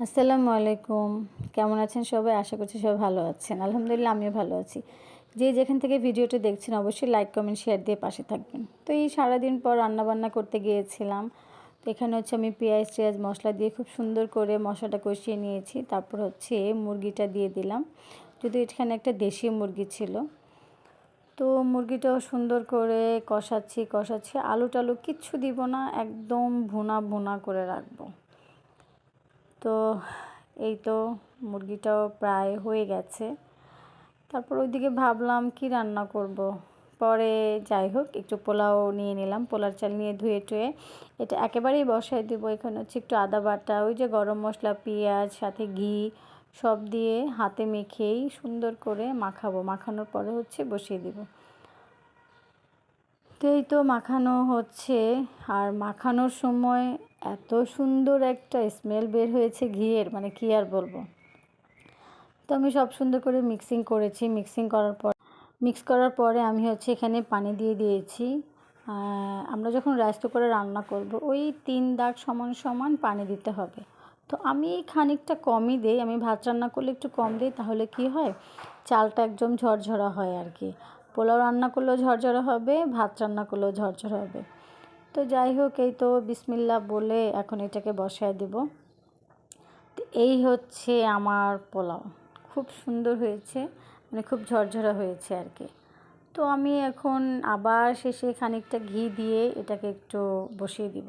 আসসালামু আলাইকুম। কেমন আছেন সবাই? আশা করছি সবাই ভালো আছেন। আলহামদুলিল্লাহ, আমিও ভালো আছি। যে যেখান থেকে ভিডিওটি দেখছেন, অবশ্যই লাইক, কমেন্ট, শেয়ার দিয়ে পাশে থাকবেন। তো এই সারাদিন পর রান্নাবান্না করতে গিয়েছিলাম। তো এখানে হচ্ছে আমি পেঁয়াজ, টেয়াজ, মশলা দিয়ে খুব সুন্দর করে মশলাটা কষিয়ে নিয়েছি। তারপর হচ্ছে মুরগিটা দিয়ে দিলাম। যদি এখানে একটা দেশি মুরগি ছিল। তো মুরগিটাও সুন্দর করে কষাচ্ছি কষাচ্ছি। আলু টালু কিচ্ছু দিব না, একদম ভুনা ভুনা করে রাখব। তো এই তো মুরগিটাও প্রায় হয়ে গেছে। তারপর ওইদিকে ভাবলাম কি রান্না করব। পরে যাই হোক, একটু পোলাও নিয়ে নিলাম, পোলার চাল নিয়ে ধুয়ে টুয়ে এটা একেবারেই বসাই দেবো। এখানে হচ্ছে একটু আদা বাটা, ওই যে গরম মশলা, পেঁয়াজ, সাথে ঘি সব দিয়ে হাতে মেখেই সুন্দর করে মাখাবো। মাখানোর পরে হচ্ছে বসিয়ে দিব। তো এই তো মাখানো হচ্ছে। আর মাখানোর সময় এত সুন্দর একটা স্মেল বের হয়েছে ঘিয়ের মানে কী আর বলব? তো আমি সব সুন্দর করে মিক্সিং করেছি মিক্সিং করার পর মিক্স করার পরে আমি হচ্ছে এখানে পানি দিয়ে দিয়েছি। আমরা যখন রাইস করে রান্না করব, ওই তিন দাগ সমান সমান পানি দিতে হবে। তো আমি খানিকটা কমই দিই, আমি ভাত রান্না করলে একটু কম দিই, তাহলে কি হয়? চালটা একদম ঝরঝরা হয় আর কি। পোলাও রান্না করলেও ঝরঝরা হবে, ভাত রান্না করলেও ঝরঝরা হবে। তো যাই হোক, এই তো বিসমিল্লা বলে এখন এটাকে বসায় দেব। এই হচ্ছে আমার পোলাও। খুব সুন্দর হয়েছে মানে খুব ঝরঝরা হয়েছে আর কি। তো আমি এখন আবার শেষে খানিকটা ঘি দিয়ে এটাকে একটু বসিয়ে দিব।